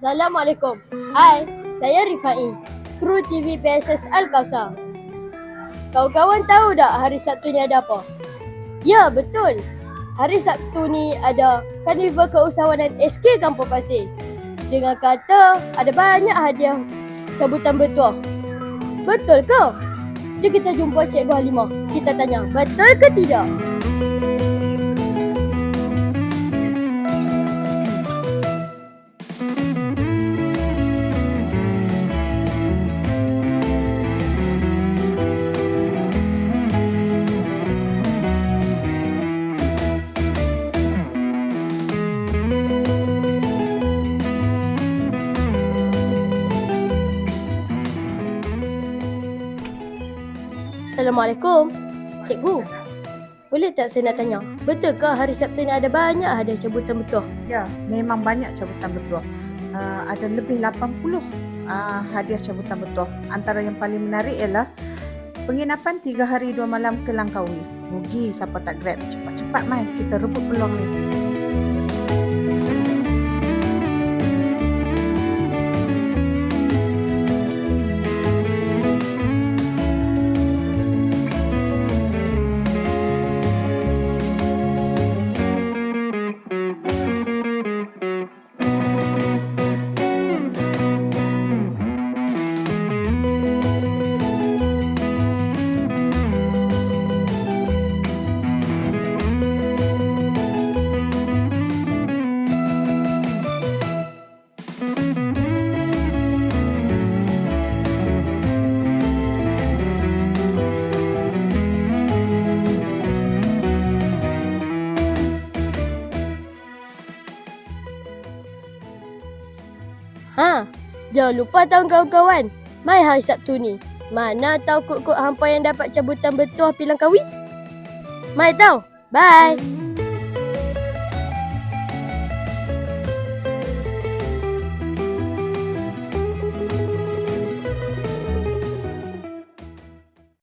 Assalamualaikum. Hai, saya Rifai, kru TV PSS Al-Kausar. Kawan-kawan tahu tak hari Sabtu ni ada apa? Ya, betul. Hari Sabtu ni ada Karnival Keusahawanan SK Kampung Pasir. Dengan kata ada banyak hadiah cabutan bertuah. Betul ke? Jom kita jumpa Cikgu Halimah. Kita tanya, betul ke tidak? Assalamualaikum. Cikgu, boleh tak saya nak tanya, betul ke hari Sabtu ni ada banyak hadiah cabutan bertuah? Ya, memang banyak cabutan bertuah. Uh, ada lebih 80 uh, hadiah cabutan bertuah. Antara yang paling menarik ialah penginapan 3 hari 2 malam ke Langkawi. Rugi siapa tak grab. Cepat-cepat mai kita rebut peluang ni. Ha, jangan lupa tahu kawan-kawan. Mai hari Sabtu ni. Mana tahu kok-kok hampa yang dapat cabutan bertuah pilang kawi? Mai tahu. Bye.